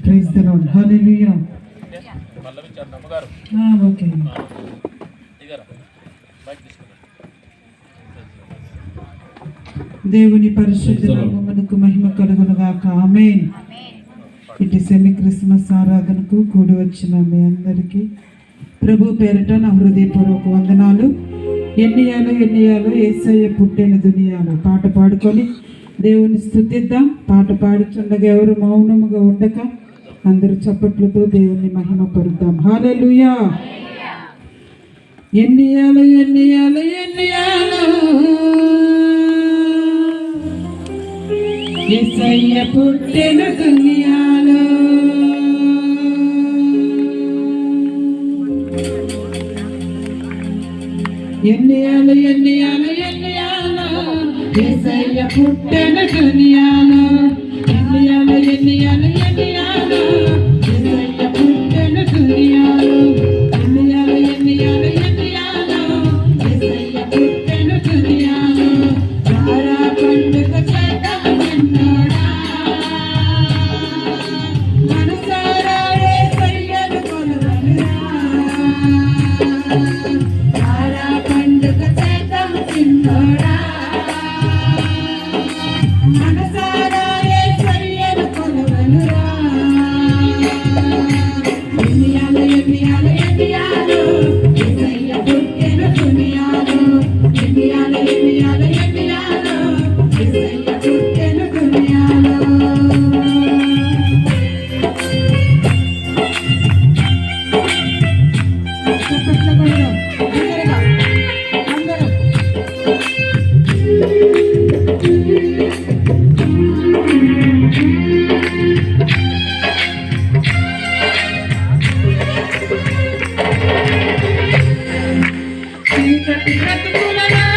Praise the lord hallelujah okay దేవుని పరిశుద్ధి నామమునకు మహిమ కలుగును గాక ఆమేన్ ఇటు సెమీ క్రిస్మస్ ఆరాధనకు కూడి వచ్చిన మీ అందరికీ ప్రభు పేరిట నా హృదయపూర్వక వందనాలు. ఎన్నియాలో ఎన్నియాలో ఏసయ్య పుట్టిన దునియాలో పాట పాడుకొని దేవుని స్థుతిద్దాం. పాట పాడుచుండగా ఎవరు మౌనముగా ఉండక అందరూ చప్పట్లతో దేవుని మహిమ పరుద్దాం హాలూయా ఎన్నియాలు ఎన్ని ఎన్నియాలు ఎస్ఐయ పుట్టిన దునియాలు ఎన్నియాలు ఎన్నియాలు ఎన్నియాలు ಪುಟ್ಟನ Kanyana Thank you.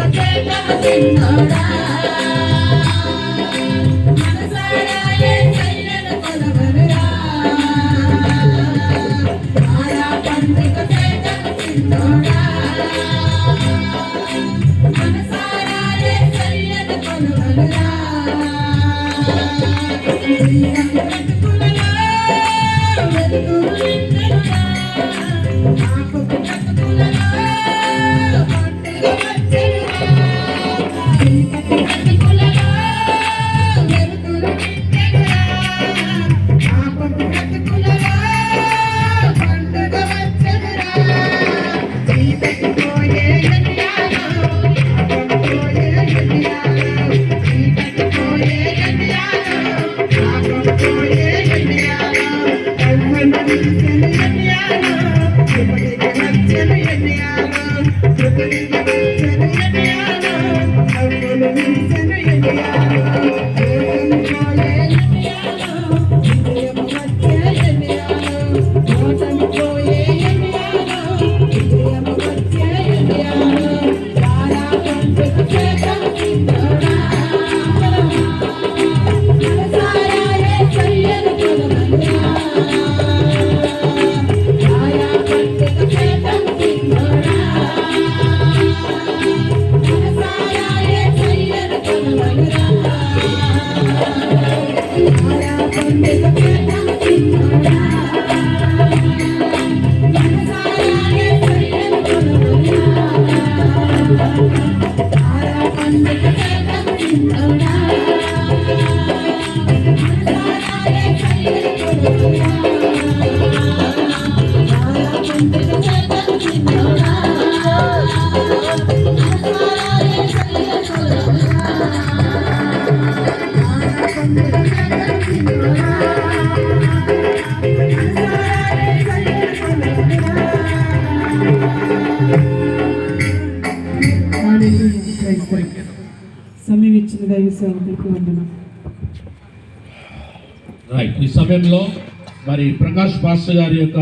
జగతే జగతిన్నాడా Thank you. సమయం ఇచ్చిన దైవ సేవకులకు వందనం. రైట్ ఈ సమయంలో మరి ప్రకాష్ పాస్టర్ గారి యొక్క